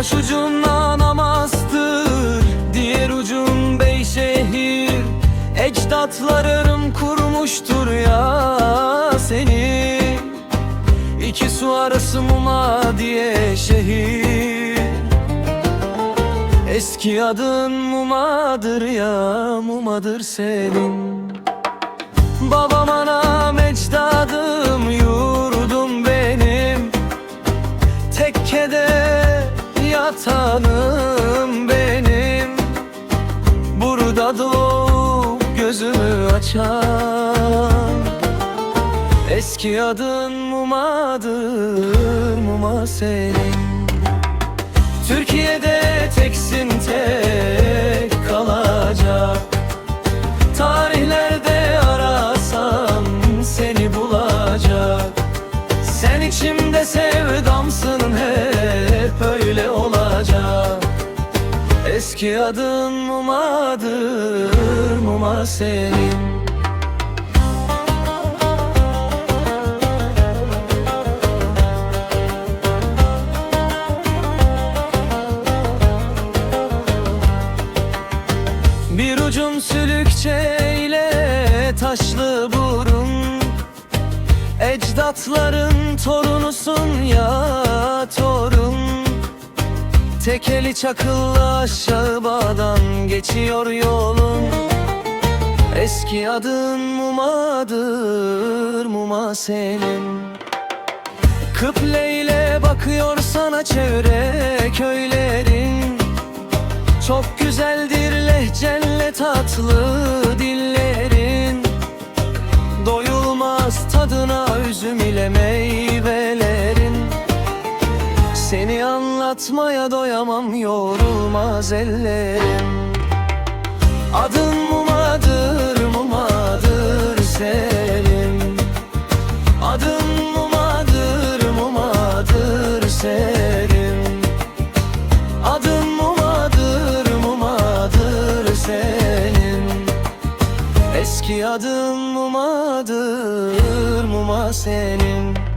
Başucundan namazdır Diğer ucun Beyşehir Ecdatlarım kurmuştur ya seni. İki su arası Muma diye şehir. Eski adın Muma'dır ya Muma'dır senin. Babam anam ecdadım yurdum benim. Tekkede yatanım benim. Burada doğup gözümü açan Eski adın Muma'dır Muma senin. Türkiye'de Eski adın Muma'dır Muma senin. Bir ucum sülükçeyle taşlı burun. Ecdatların torunusun Tekeli çakıllı aşağı bağdan geçiyor yolun. Eski adın Muma'dır Muma senin. Kıbleyle bakıyor sana çevre köylerin. Çok güzeldir lehcenle tatlı dillerin. Doyulmaz tadına üzüm ile anlatmaya doyamam yorulmaz ellerim. Adın Muma'dır Muma'dır senin. Adın Muma'dır Muma'dır senin. Adın Muma'dır Muma'dır senin. Eski adın Muma'dır Muma senin